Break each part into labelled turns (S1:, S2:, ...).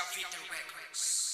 S1: of Little Records.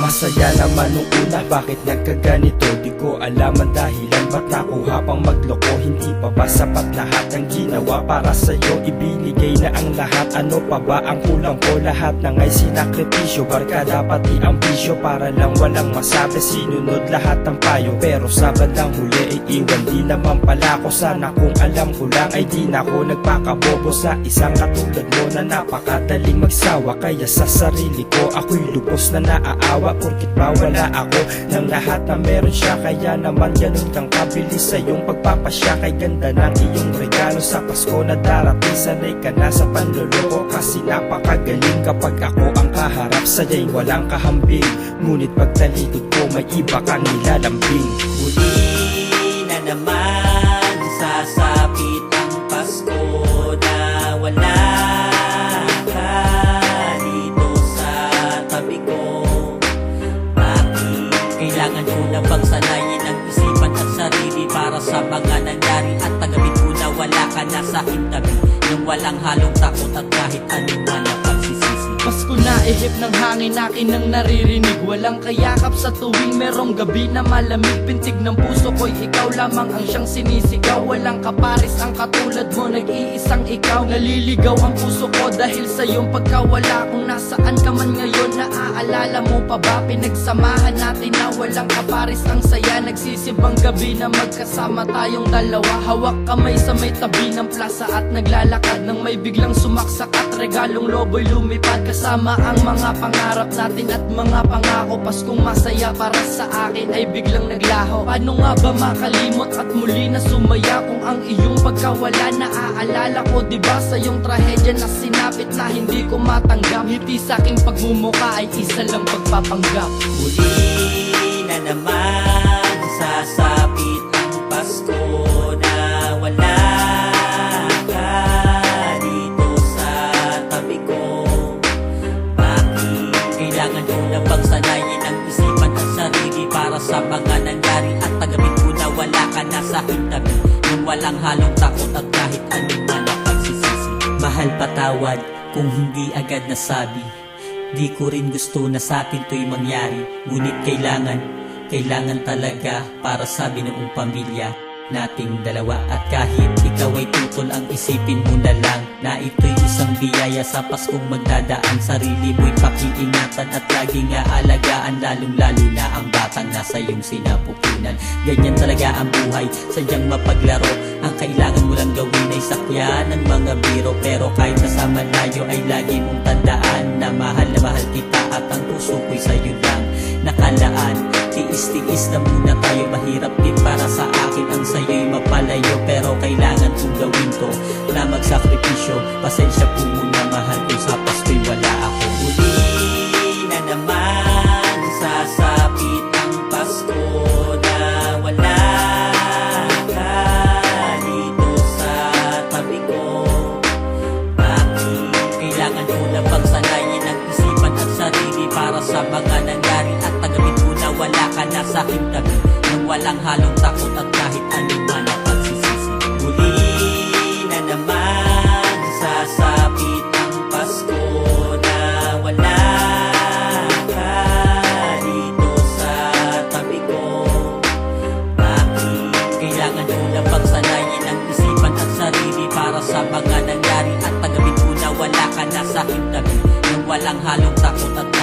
S2: Masaya naman nung una, bakit nagkaganito? Di ko alam ang dahilan, nakuha pang magloko? Hindi pa ba sapat lahat ng ginawa para sa'yo? Ibinigay na ang lahat, ano pa ba ang kulang ko? Lahat ng ay sinakripisyo, barkada pati ang bisyo Para lang walang masabi, sinunod lahat ng payo Pero sa bandang huli ay iwan, di naman pala ko Sana kung alam ko lang ay di na ako nagpakabobo Sa isang katulad mo na napakadaling magsawa Kaya sa sarili ko ako'y lubos na naaawa Porkit ba wala ako ng lahat na meron siya Kaya naman ganun kang kabilis sa iyong pagpapasya. Kay ganda ng iyong regalo sa Pasko na darating. Sanay ka na sa panloloko Kasi napakagaling. Kapag ako ang kaharap Sa'yo'y walang kahambing. Ngunit pagtalikod ko may iba kang nilalambing.
S3: Muli na naman sasapit ang Pasko na wala kailangan ko na bang wala ka na sa hintabi Nang walang halong takot at kahit anong man ang pagsisisi
S4: Pasko na ihip ng hangin akin ang naririnig. Walang kayakap sa tuwing merong gabi na malamig. Pintig ng puso ko'y ikaw lamang ang siyang sinisigaw. Walang kaparis ang katulad mo nag-iisang ikaw. Naliligaw ang puso ko dahil sa iyong pagkawala. Kung nasaan ka man ngayon naaalala mo pa ba? Pinagsamahan natin na walang kaparis ang saya. Nagsisibang gabi na magkasama tayong dalawa. Hawak kamay sa may tabi ng plaza at naglalakad. Nang may biglang sumaksak at regalong lobo'y lumipad. Kasama ang mga pangarap natin at mga pangako Paskong masaya para sa akin ay biglang naglaho. Paano nga ba makalimot at muli na sumaya Kung ang iyong pagkawala naaalala ko Diba sa iyong trahedya na sinapit na hindi ko matanggap? Ngiti sa aking pagmumuka ay isa lang pagpapanggap.
S3: Muli na naman sasapit halong takot at kahit anong man ang pagsisisi Mahal patawad kung hindi agad nasabi. Di ko rin gusto na sa atin to'y mangyari. Ngunit kailangan, kailangan talaga Para sa binuong pamilya nating dalawa. At kahit ikaw ay tutol ang isipin mo na lang Na ito'y isang biyaya sa Paskong magdadaan Sarili mo'y pakiingatan at laging aalagaan Lalong lalo na ang batang nasa iyong sinapupunan. Ganyan talaga ang buhay, sadyang mapaglaro. Ang kailangan mo lang gawin ay sakyan ng mga biro Pero kahit nasa malayo ay lagi mong sa mga nangyari At tagabit ko na wala ka na sa aking tabi. Nang walang halong takot at kahit anong man ang pagsisisi Uli na naman sasapit ang Pasko na wala sa mga nangyari At tagabit ko na wala ka na sa aking tabi? Nang walang halong takot at